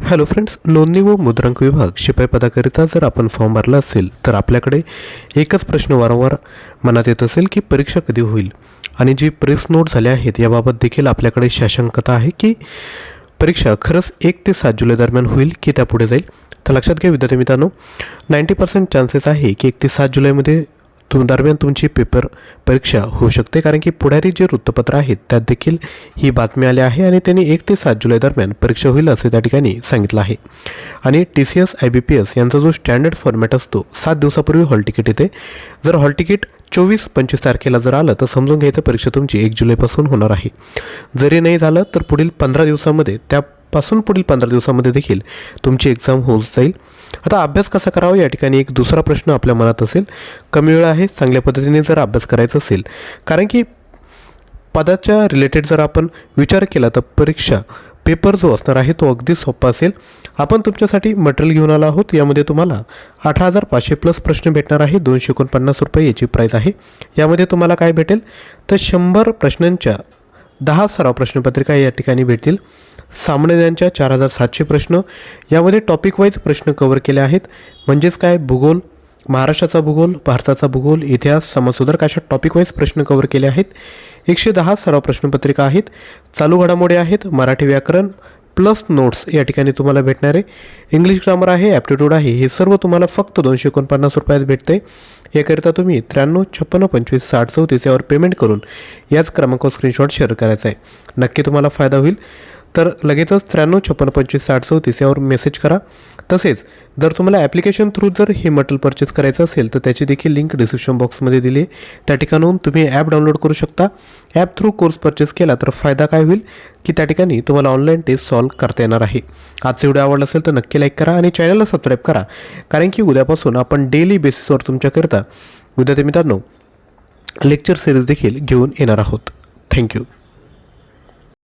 Hello friends नोंदणी व मुद्रांक विभाग शिपाई पदाकरिता जर आपण फॉर्म भरला असेल तर आपल्याकडे एकच प्रश्न वारंवार मनात येत असेल की परीक्षा कधी होईल? आणि जी प्रेस नोट झाल्या आहेत याबाबत देखील आपल्याकडे शाशंकता आहे की परीक्षा खरंच एक ते सात जुलै दरम्यान होईल की त्यापुढे जाईल? तर लक्षात घ्या विद्यार्थी मित्रांनो नाईंटी पर्सेंट चान्सेस आहे की एक ते सात जुलैमध्ये तुम दरम्यान तुमची पेपर परीक्षा होऊ शकते. कारण की पुढारी जे वृत्तपत्र आहेत त्यात देखील ही बातमी आली आहे आणि त्यांनी एक ते सात जुलै दरम्यान परीक्षा होईल असे त्या ठिकाणी सांगितलं आहे. आणि T C S I B P S यांचा जो स्टँडर्ड फॉर्मॅट असतो सात दिवसापूर्वी हॉल तिकीट येते. जर हॉल तिकीट चोवीस पंचवीस तारखेला जर आलं तर समजून घ्यायचं परीक्षा तुमची एक जुलैपासून होणार आहे. जरी नाही झालं तर पुढील पंधरा दिवसामध्ये त्या पासून पुढील पंधरा दिवसामध्ये देखील तुमची एक्झाम होऊन जाईल. आता अभ्यास कसा करावा? या ठिकाणी एक दुसरा प्रश्न आपल्या मनात असेल. कमी वेळ आहे चांगल्या पद्धतीने जर अभ्यास करायचा असेल. कारण की पदाच्या रिलेटेड जर आपण विचार केला तर परीक्षा पेपर जो असणार आहे तो अगदी सोपा असेल. आपण तुमच्यासाठी मटेरियल घेऊन आलो आहोत. यामध्ये तुम्हाला अठरा हजार पाचशे प्लस प्रश्न भेटणार आहे. दोनशे एकोणपन्नास रुपये याची प्राईज आहे. यामध्ये तुम्हाला काय भेटेल? तर शंभर प्रश्नांच्या दहा सराव प्रश्नपत्रिका या ठिकाणी भेटतील. सामान्य चार हजार सातशे प्रश्न. यामध्ये टॉपिक वाईज प्रश्न कव्हर केले आहेत. म्हणजेच काय? भूगोल महाराष्ट्राचा भूगोल भारताचा भूगोल इतिहास समाजसुधारक अशा टॉपिक वाईज प्रश्न कव्हर केले आहेत. एकशे दहा सराव प्रश्नपत्रिका आहेत. चालू घडामोडी आहेत. मराठी व्याकरण प्लस नोट्स या ठिकाणी तुम्हाला भेटणार आहे. इंग्लिश ग्रामर आहे ॲप्टिट्यूड आहे हे सर्व तुम्हाला फक्त दोनशे एकोणपन्नास रुपयात भेटते. याकरिता तुम्ही त्र्याण्णव छप्पन्न पंचवीस साठ चौतीस यावर पेमेंट करून याच क्रमांकावर स्क्रीनशॉट शेअर करायचा आहे. नक्की तुम्हाला फायदा होईल. तर लगेचच त्र्याण्णव छप्पन्न पंचवीस साठ चौतीस यावर मेसेज करा. तसेच जर तुम्हाला ॲप्लिकेशन थ्रू जर हे मटेरियल परचेस करायचं असेल तर त्याची देखील लिंक डिस्क्रिप्शन बॉक्समध्ये दिली आहे. त्या ठिकाणाहून तुम्ही ॲप डाउनलोड करू शकता. ॲप थ्रू कोर्स परचेस केला तर फायदा काय होईल? की त्या ठिकाणी तुम्हाला ऑनलाईन टेस्ट सॉल्व करता येणार आहे. आजचा व्हिडिओ आवडला असेल तर नक्की लाईक करा आणि चॅनलला सबस्क्राईब करा. कारण की उद्यापासून आपण डेली बेसिसवर तुमच्याकरिता विद्यार्थी मित्रांनो लेक्चर सिरीज देखील घेऊन येणार आहोत. थँक्यू